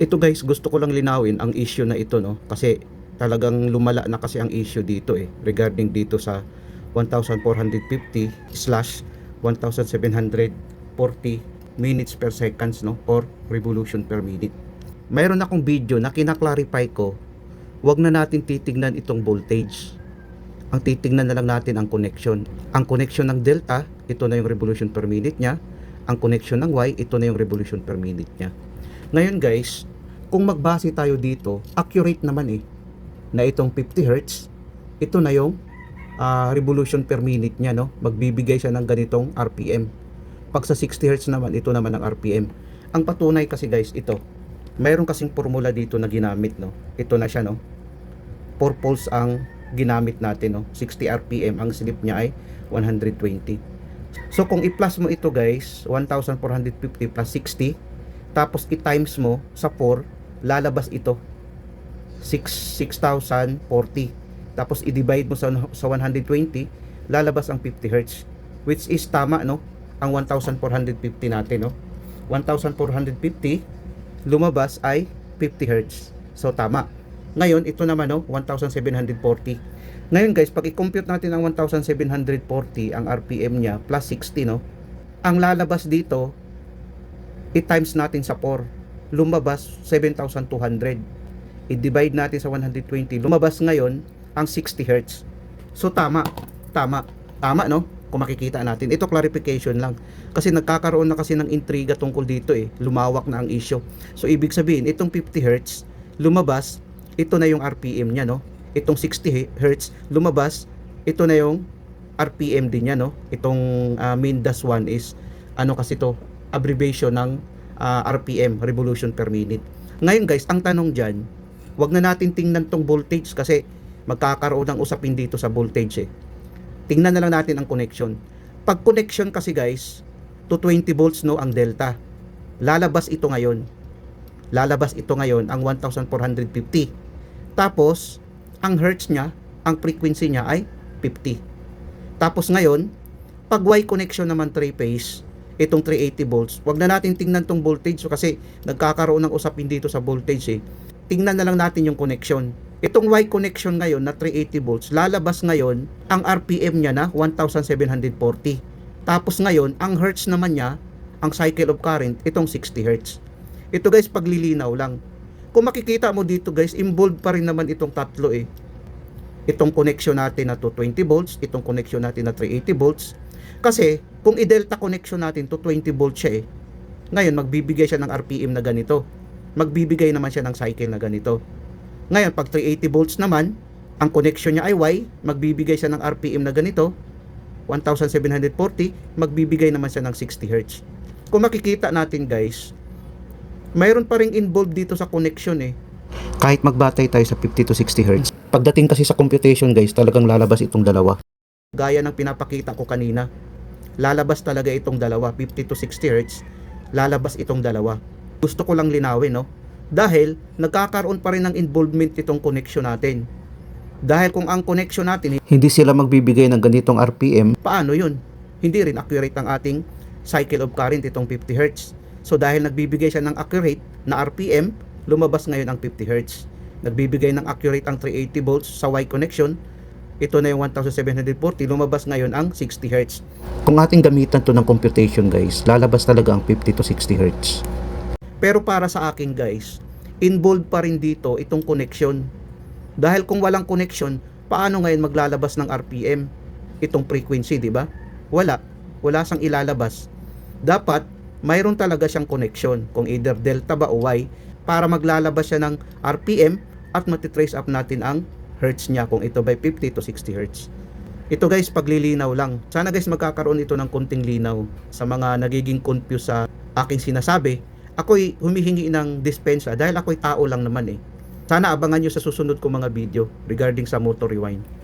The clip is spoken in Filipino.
ito guys, gusto ko lang linawin ang issue na ito no kasi talagang lumala na kasi ang issue dito eh regarding dito sa 1450 slash 1740 minutes per seconds no or revolution per minute. Mayroon akong video na kinaklarify ko wag na natin titignan itong voltage. Ang titignan na lang natin ang connection. Ang connection ng delta, ito na yung revolution per minute niya. Ang connection ng Y, ito na yung revolution per minute niya. Ngayon guys, kung magbase tayo dito, accurate naman eh, na itong 50 Hz, ito na yung ah, revolution per minute niya, no? Magbibigay siya ng ganitong RPM. Pag sa 60 Hz naman, ito naman ang RPM. Ang patunay kasi guys, ito, mayroon kasing formula dito na ginamit, no? Ito na siya, no? 4 poles ang ginamit natin, no? 60 RPM, ang slip niya ay 120. So, kung i-plus mo ito guys, 1,450 plus 60, tapos i-times mo sa 4, lalabas ito. 6 6,040. Tapos i-divide mo sa, sa 120, lalabas ang 50 Hz. Which is tama, no? Ang 1,450 natin, no? 1,450, lumabas ay 50 Hz. So, tama. Ngayon, ito naman, no? 1,740. Ngayon, guys, pag i-compute natin ang 1,740, ang RPM niya, plus 60, no? Ang lalabas dito, i-times natin sa 4. Lumabas, 7,200 i-divide natin sa 120 lumabas ngayon ang 60 Hz so tama. Tama. Tama no? Kung makikita natin. Ito clarification lang. Kasi nagkakaroon na kasi ng intriga tungkol dito eh. Lumawak na ang issue. So ibig sabihin itong 50 Hz lumabas ito na yung RPM niya no? Itong 60 Hz lumabas ito na yung RPM din niya no? Itong uh, min dash 1 is ano kasi to abbreviation ng ah, RPM revolution per minute ngayon guys ang tanong diyan wag na natin tingnan tong voltage kasi magkakaroon ng usapin dito sa voltage eh. Tingnan na lang natin ang connection. Pag connection kasi guys, to 20 volts no ang delta. Lalabas ito ngayon. Lalabas ito ngayon ang 1450. Tapos ang hertz niya, ang frequency niya ay 50. Tapos ngayon, pag Y connection naman 3 phase, itong 380 volts, wag na natin tingnan tong voltage kasi nagkakaroon ng usapin dito sa voltage eh tingnan na lang natin yung connection. Itong Y connection ngayon na 380 volts, lalabas ngayon ang RPM niya na 1740. Tapos ngayon, ang hertz naman niya, ang cycle of current, itong 60 hertz. Ito guys, paglilinaw lang. Kung makikita mo dito guys, involved pa rin naman itong tatlo eh. Itong connection natin na 220 volts, itong connection natin na 380 volts. Kasi, kung i-delta connection natin to 20 volts siya eh, ngayon magbibigay siya ng RPM na ganito magbibigay naman siya ng cycle na ganito. Ngayon, pag 380 volts naman, ang connection niya ay Y, magbibigay siya ng RPM na ganito, 1740, magbibigay naman siya ng 60 Hz. Kung makikita natin guys, mayroon pa ring involved dito sa connection eh. Kahit magbatay tayo sa 50 to 60 Hz. Pagdating kasi sa computation guys, talagang lalabas itong dalawa. Gaya ng pinapakita ko kanina, lalabas talaga itong dalawa, 50 to 60 Hz, lalabas itong dalawa gusto ko lang linawin, no? Dahil nagkakaroon pa rin ng involvement itong connection natin. Dahil kung ang connection natin hindi sila magbibigay ng ganitong RPM, paano 'yun? Hindi rin accurate ang ating cycle of current itong 50 Hz. So dahil nagbibigay siya ng accurate na RPM, lumabas ngayon ang 50 Hz. Nagbibigay ng accurate ang 380 volts sa Y connection, ito na yung 1740, lumabas ngayon ang 60 Hz. Kung ating gamitan to ng computation guys, lalabas talaga ang 50 to 60 Hz. Pero para sa akin guys, involved pa rin dito itong connection. Dahil kung walang connection, paano ngayon maglalabas ng RPM itong frequency, di ba? Wala. Wala sang ilalabas. Dapat mayroon talaga siyang connection kung either delta ba o Y para maglalabas siya ng RPM at matitrace up natin ang hertz niya kung ito by 50 to 60 hertz. Ito guys, paglilinaw lang. Sana guys magkakaroon ito ng kunting linaw sa mga nagiging confused sa aking sinasabi ako'y humihingi ng dispensa dahil ako'y tao lang naman eh. Sana abangan nyo sa susunod ko mga video regarding sa motor rewind.